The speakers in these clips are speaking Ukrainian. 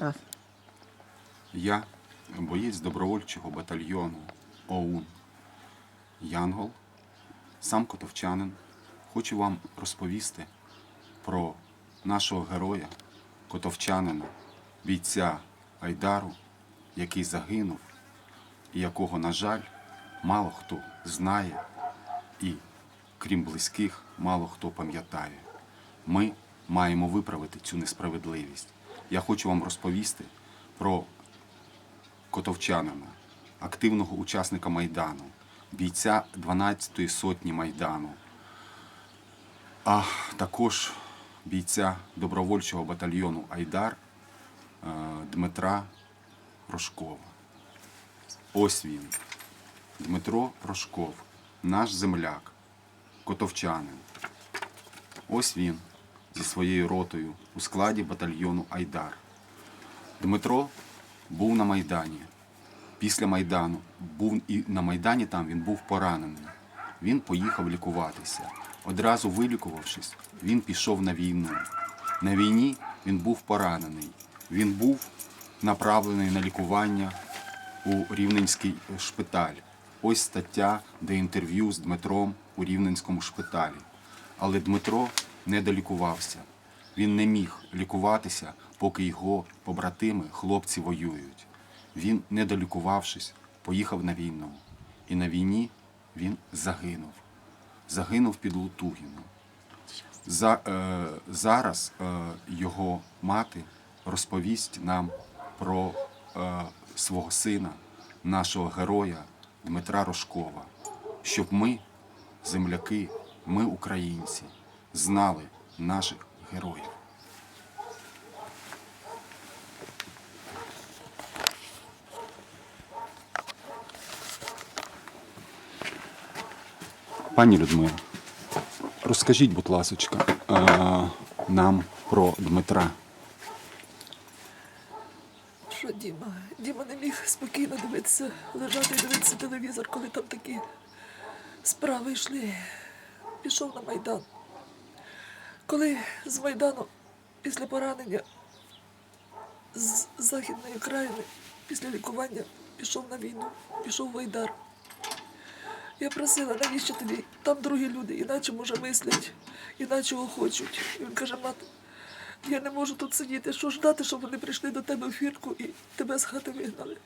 Раз. Я боєць добровольчого батальйону ОУН Янгол, сам котовчанин, хочу вам розповісти про нашого героя, котовчанина, бійця Айдару, який загинув і якого, на жаль, мало хто знає і, крім близьких, мало хто пам'ятає. Ми маємо виправити цю несправедливість. Я хочу вам розповісти про котовчанина, активного учасника Майдану, бійця 12-ї сотні Майдану, а також бійця добровольчого батальйону Айдар е, Дмитра Рожкова. Ось він, Дмитро Рожков, наш земляк, котовчанин. Ось він зі своєю ротою у складі батальйону Айдар. Дмитро був на Майдані. Після Майдану був і на Майдані там він був поранений. Він поїхав лікуватися. Одразу вилікувавшись, він пішов на війну. На війні він був поранений. Він був направлений на лікування у Рівненський шпиталь. Ось стаття, де інтерв'ю з Дмитром у Рівненському шпиталі. Але Дмитро не долікувався. Він не міг лікуватися, поки його побратими, хлопці воюють. Він, не долікувавшись, поїхав на війну. І на війні він загинув. Загинув під Лутугіном. За, е, зараз е, його мати розповість нам про е, свого сина, нашого героя Дмитра Рожкова, щоб ми, земляки, ми, українці, знали наших героїв. Пані Людмила, розкажіть, будь ласочка, е, нам про Дмитра. Що Діма? Діма не міг спокійно дивитися, лежати і дивитися телевізор, коли там такі справи йшли. Пішов на Майдан. Коли з Майдану після поранення з Західної країни, після лікування, пішов на війну, пішов в Айдар. Я просила, навіщо тобі? Там другі люди, іначе може мислять, іначе хочуть. І він каже, мати, я не можу тут сидіти. Що ждати, щоб вони прийшли до тебе в фірку і тебе з хати вигнали?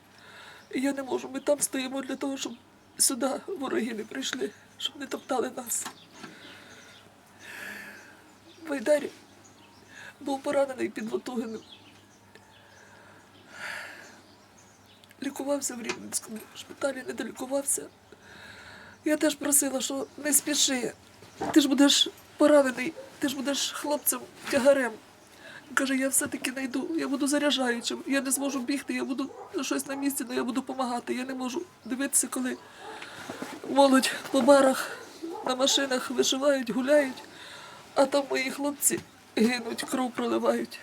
І я не можу. Ми там стоїмо для того, щоб сюди вороги не прийшли, щоб не топтали нас. В Айдарі був поранений під Лотугином. Лікувався в Рівненському шпиталі, не долікувався. Я теж просила, що не спіши. Ти ж будеш поранений, ти ж будеш хлопцем тягарем. Він Каже, я все-таки знайду, я буду заряджаючим, я не зможу бігти, я буду щось на місці, але я буду допомагати. Я не можу дивитися, коли молодь по барах на машинах вишивають, гуляють, а там мої хлопці гинуть, кров проливають.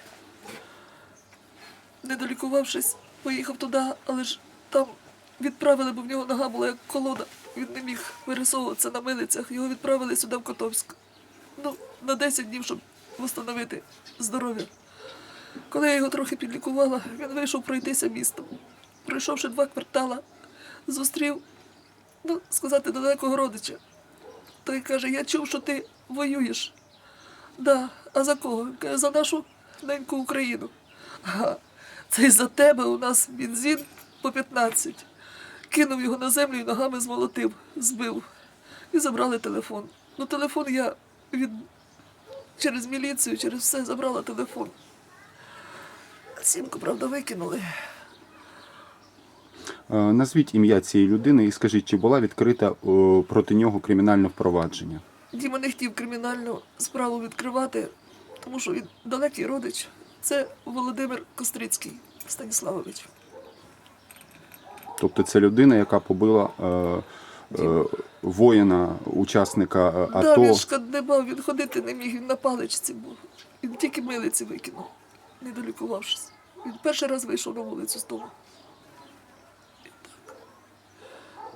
Не долікувавшись, поїхав туди, але ж там відправили, бо в нього нога була як колода. Він не міг вирисовуватися на милицях. Його відправили сюди в Котовськ. Ну, на 10 днів, щоб встановити здоров'я. Коли я його трохи підлікувала, він вийшов пройтися містом. Пройшовши два квартала, зустрів, ну, сказати, далекого родича. Той каже, я чув, що ти воюєш. Да, а за кого? За нашу неньку Україну. Ага, це й за тебе у нас бензин по 15. Кинув його на землю і ногами змолотив, збив. І забрали телефон. Ну, телефон я від... через міліцію, через все забрала телефон. Сімку, правда, викинули. Е, Назвіть ім'я цієї людини і скажіть, чи була відкрита проти нього кримінальне впровадження? Діма не хотів кримінальну справу відкривати, тому що він далекий родич. Це Володимир Кострицький Станіславович. Тобто це людина, яка побила е, е, воїна, учасника е, Да, АТО. він шкандибав, він ходити не міг, він на паличці був. Він тільки милиці викинув, не долікувавшись. Він перший раз вийшов на вулицю з дому. І так.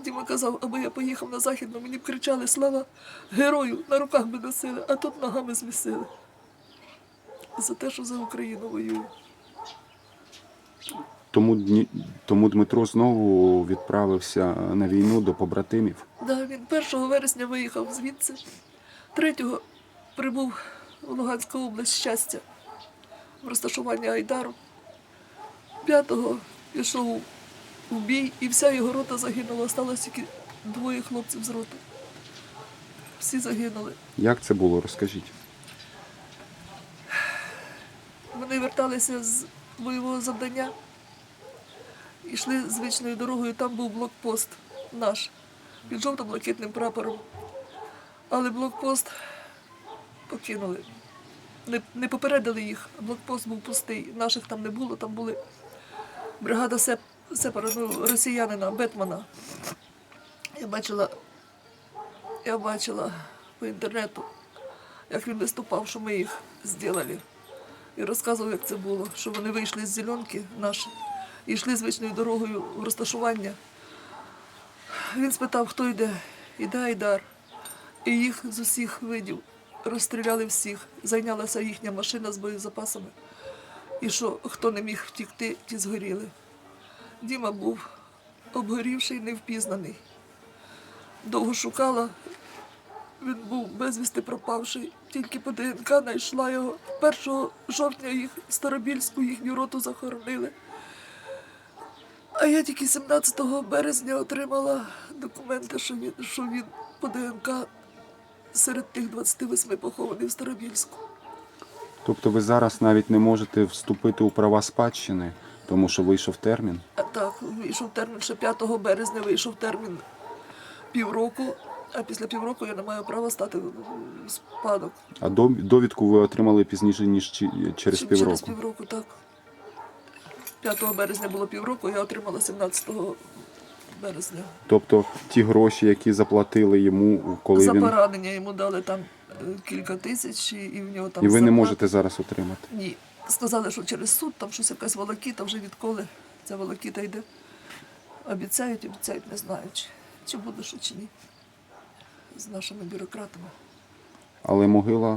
Діма казав, аби я поїхав на західну, мені б кричали слава герою, на руках би носили, а тут ногами змісили. За те, що за Україну воюю. Тому, тому Дмитро знову відправився на війну до побратимів. Да, він 1 вересня виїхав звідси, 3 прибув в Луганську область щастя в розташування Айдару. 5-го пішов у бій, і вся його рота загинула. Осталось тільки двоє хлопців з роти. Всі загинули. Як це було? Розкажіть. Вони верталися з бойового завдання, йшли звичною дорогою, там був блокпост наш під жовто-блакитним прапором. Але блокпост покинули. Не, не попередили їх, блокпост був пустий. Наших там не було, там були бригада сеп, сепара, ну, росіянина, Бетмана. Я бачила, я бачила по інтернету, як він виступав, що ми їх зробили. І розказував, як це було, що вони вийшли з зеленки наші і йшли звичною дорогою в розташування. Він спитав, хто йде. Іде Айдар. І їх з усіх видів розстріляли всіх. Зайнялася їхня машина з боєзапасами. І що хто не міг втікти, ті згоріли. Діма був обгорівший, невпізнаний. Довго шукала, він був безвісти пропавший. Тільки по ДНК знайшла його. 1 жовтня їх Старобільську їхню роту захоронили. А я тільки 17 березня отримала документи, що він, що він по ДНК серед тих 28 похований в Старобільську. Тобто ви зараз навіть не можете вступити у права спадщини, тому що вийшов термін. А так, вийшов термін ще 5 березня, вийшов термін півроку, а після півроку я не маю права стати в спадок. А довідку ви отримали пізніше, ніж через Чи- півроку. Через півроку, так. 5 березня було півроку, я отримала 17 березня. Тобто ті гроші, які заплатили йому, коли За він. поранення йому дали там е, кілька тисяч, і, в нього там І ви не можете зараз отримати. Ні. Сказали, що через суд там щось якась волокіта, вже відколи ця волокіта йде. Обіцяють, обіцяють, не знаю, чи, чи буде що, чи ні. З нашими бюрократами. Але могила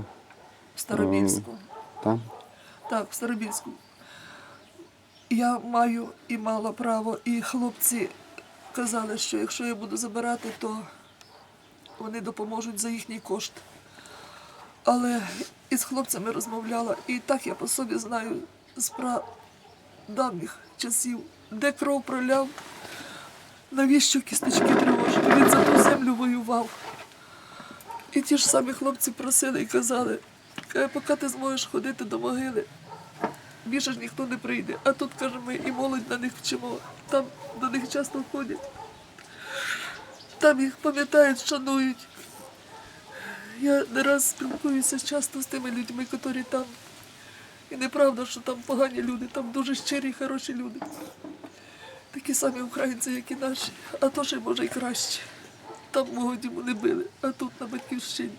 В Старобільську. там. Так, в Старобільську. Я маю і мала право, і хлопці казали, що якщо я буду забирати, то вони допоможуть за їхній кошт. Але із хлопцями розмовляла, і так я по собі знаю з пра давніх часів, де кров проляв, навіщо кісточки тривожити. Він за ту землю воював. І ті ж самі хлопці просили і казали, поки ти зможеш ходити до могили, більше ж ніхто не прийде. А тут, каже, ми і молодь на них вчимо. Там до них часто ходять. Там їх пам'ятають, шанують. Я не раз спілкуюся часто з тими людьми, які там. І неправда, що там погані люди, там дуже щирі, хороші люди. Такі самі українці, як і наші, а то ще може й краще. Там мого діму не били, а тут на батьківщині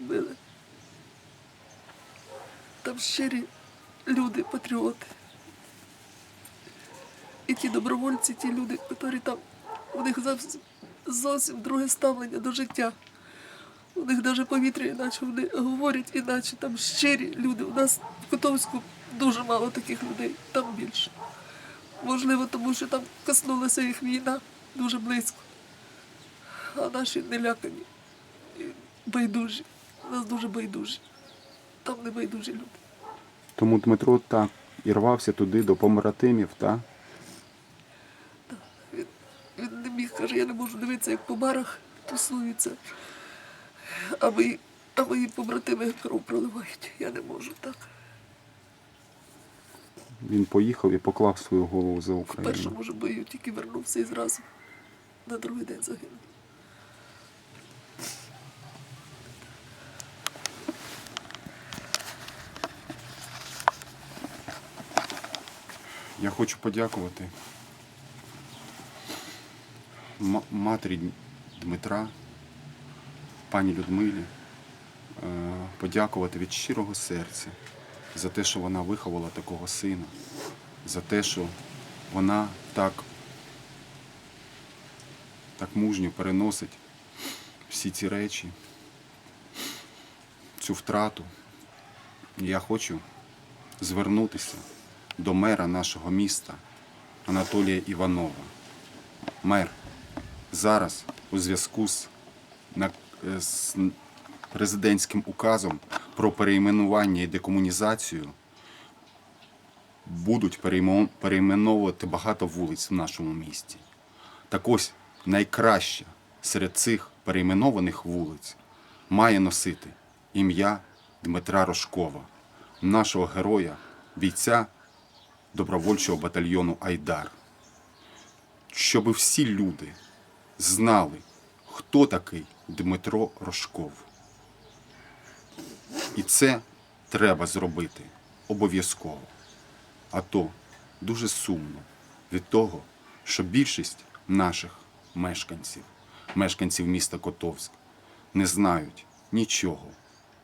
били. Там щирі люди, патріоти. І ті добровольці, ті люди, які там, у них зовсім, друге ставлення до життя. У них навіть повітря іначе, вони говорять іначе, там щирі люди. У нас в Котовську дуже мало таких людей, там більше. Можливо, тому що там коснулася їх війна дуже близько. А наші не лякані, байдужі. У нас дуже байдужі. Там не байдужі люди. Тому Дмитро так і рвався туди до побратимів, так? Він, він не міг, каже, я не можу дивитися, як по барах тусуються, а мої, а мої побратими кров проливають. Я не можу так. Він поїхав і поклав свою голову за В Україну. першому ж бою тільки вернувся і зразу на другий день загинув. Я хочу подякувати матері Дмитра, пані Людмилі, е, подякувати від щирого серця за те, що вона виховала такого сина, за те, що вона так, так мужньо переносить всі ці речі, цю втрату. Я хочу звернутися до мера нашого міста Анатолія Іванова. Мер, зараз у зв'язку з, з президентським указом про перейменування і декомунізацію будуть перейменовувати багато вулиць в нашому місті. Так ось найкраще серед цих перейменованих вулиць має носити ім'я Дмитра Рожкова, нашого героя, бійця добровольчого батальйону Айдар. Щоб всі люди знали, хто такий Дмитро Рожков. І це треба зробити обов'язково. А то дуже сумно від того, що більшість наших мешканців, мешканців міста Котовськ, не знають нічого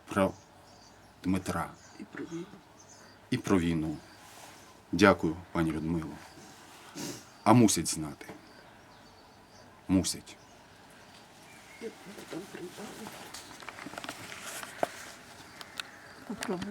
про Дмитра І про війну. і про війну. Дякую, пані Людмило. А мусять знати. Мусять. O problema